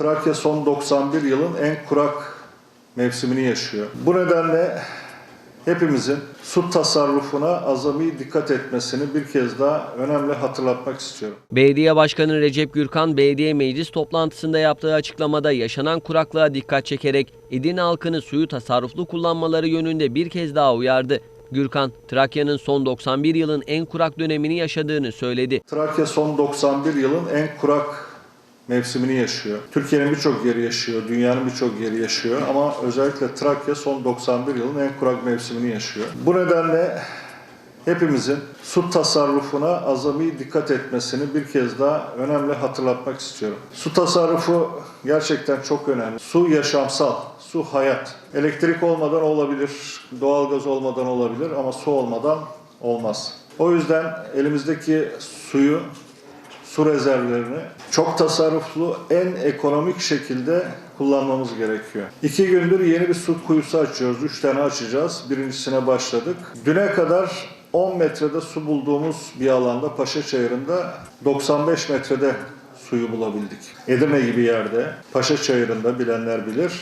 Trakya son 91 yılın en kurak mevsimini yaşıyor. Bu nedenle hepimizin su tasarrufuna azami dikkat etmesini bir kez daha önemli hatırlatmak istiyorum. Belediye Başkanı Recep Gürkan, belediye meclis toplantısında yaptığı açıklamada yaşanan kuraklığa dikkat çekerek Edirne halkını suyu tasarruflu kullanmaları yönünde bir kez daha uyardı. Gürkan, Trakya'nın son 91 yılın en kurak dönemini yaşadığını söyledi. Trakya son 91 yılın en kurak mevsimini yaşıyor. Türkiye'nin birçok yeri yaşıyor, dünyanın birçok yeri yaşıyor ama özellikle Trakya son 91 yılın en kurak mevsimini yaşıyor. Bu nedenle hepimizin su tasarrufuna azami dikkat etmesini bir kez daha önemli hatırlatmak istiyorum. Su tasarrufu gerçekten çok önemli. Su yaşamsal, su hayat. Elektrik olmadan olabilir, doğalgaz olmadan olabilir ama su olmadan olmaz. O yüzden elimizdeki suyu su rezervlerini çok tasarruflu, en ekonomik şekilde kullanmamız gerekiyor. İki gündür yeni bir su kuyusu açıyoruz. Üç tane açacağız. Birincisine başladık. Düne kadar 10 metrede su bulduğumuz bir alanda Paşa Çayırı'nda 95 metrede suyu bulabildik. Edirne gibi yerde Paşa Çayırı'nda bilenler bilir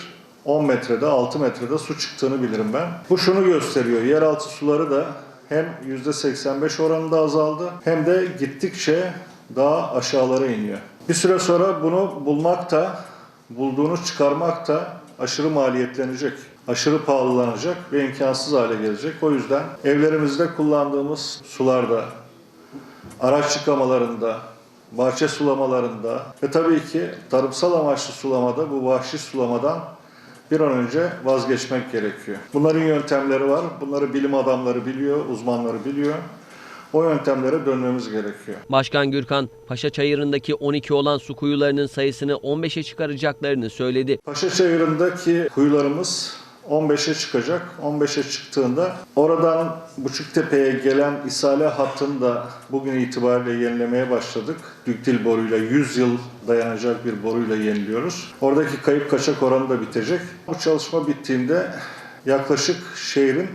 10 metrede 6 metrede su çıktığını bilirim ben. Bu şunu gösteriyor. Yeraltı suları da hem %85 oranında azaldı hem de gittikçe daha aşağılara iniyor. Bir süre sonra bunu bulmak da, bulduğunu çıkarmak da aşırı maliyetlenecek, aşırı pahalılanacak ve imkansız hale gelecek. O yüzden evlerimizde kullandığımız sularda, araç yıkamalarında, bahçe sulamalarında ve tabii ki tarımsal amaçlı sulamada bu vahşi sulamadan bir an önce vazgeçmek gerekiyor. Bunların yöntemleri var. Bunları bilim adamları biliyor, uzmanları biliyor. O yöntemlere dönmemiz gerekiyor. Başkan Gürkan, Paşa Çayırı'ndaki 12 olan su kuyularının sayısını 15'e çıkaracaklarını söyledi. Paşa Çayırı'ndaki kuyularımız 15'e çıkacak. 15'e çıktığında oradan Buçuktepe'ye gelen isale hattını da bugün itibariyle yenilemeye başladık. Düktil boruyla 100 yıl dayanacak bir boruyla yeniliyoruz. Oradaki kayıp kaçak oranı da bitecek. Bu çalışma bittiğinde yaklaşık şehrin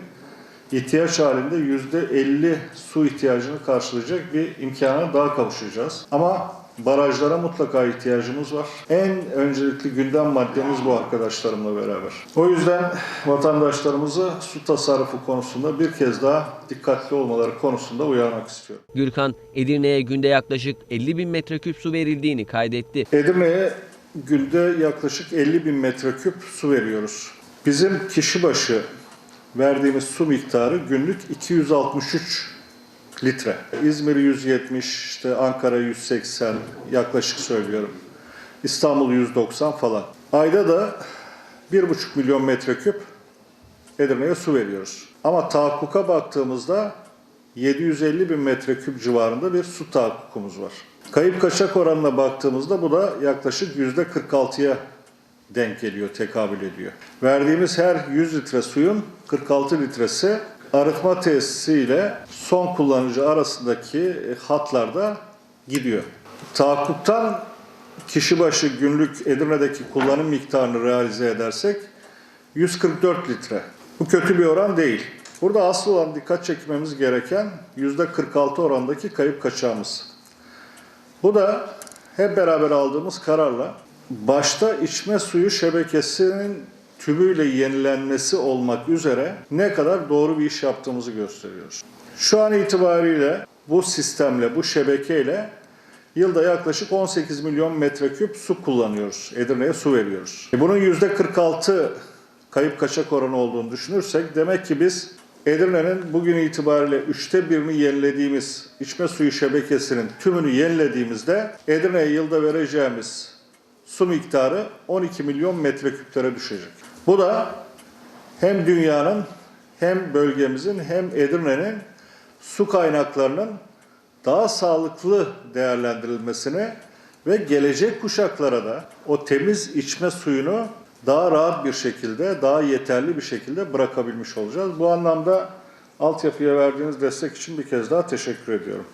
ihtiyaç halinde %50 su ihtiyacını karşılayacak bir imkana daha kavuşacağız. Ama barajlara mutlaka ihtiyacımız var. En öncelikli gündem maddemiz bu arkadaşlarımla beraber. O yüzden vatandaşlarımızı su tasarrufu konusunda bir kez daha dikkatli olmaları konusunda uyarmak istiyorum. Gürkan, Edirne'ye günde yaklaşık 50 bin metreküp su verildiğini kaydetti. Edirne'ye günde yaklaşık 50 bin metreküp su veriyoruz. Bizim kişi başı verdiğimiz su miktarı günlük 263 litre. İzmir 170, işte Ankara 180 yaklaşık söylüyorum. İstanbul 190 falan. Ayda da 1,5 milyon metreküp Edirne'ye su veriyoruz. Ama tahakkuka baktığımızda 750 bin metreküp civarında bir su tahakkukumuz var. Kayıp kaçak oranına baktığımızda bu da yaklaşık %46'ya denk geliyor, tekabül ediyor. Verdiğimiz her 100 litre suyun 46 litresi arıtma tesisi ile son kullanıcı arasındaki e, hatlarda gidiyor. Tahakkuktan kişi başı günlük Edirne'deki kullanım miktarını realize edersek 144 litre. Bu kötü bir oran değil. Burada asıl olan dikkat çekmemiz gereken %46 orandaki kayıp kaçağımız. Bu da hep beraber aldığımız kararla başta içme suyu şebekesinin tümüyle yenilenmesi olmak üzere ne kadar doğru bir iş yaptığımızı gösteriyoruz. Şu an itibariyle bu sistemle, bu şebekeyle yılda yaklaşık 18 milyon metreküp su kullanıyoruz. Edirne'ye su veriyoruz. E Bunun %46 kayıp kaçak oranı olduğunu düşünürsek demek ki biz Edirne'nin bugün itibariyle üçte birini yenilediğimiz içme suyu şebekesinin tümünü yenilediğimizde Edirne'ye yılda vereceğimiz su miktarı 12 milyon metreküplere düşecek. Bu da hem dünyanın hem bölgemizin hem Edirne'nin su kaynaklarının daha sağlıklı değerlendirilmesini ve gelecek kuşaklara da o temiz içme suyunu daha rahat bir şekilde, daha yeterli bir şekilde bırakabilmiş olacağız. Bu anlamda altyapıya verdiğiniz destek için bir kez daha teşekkür ediyorum.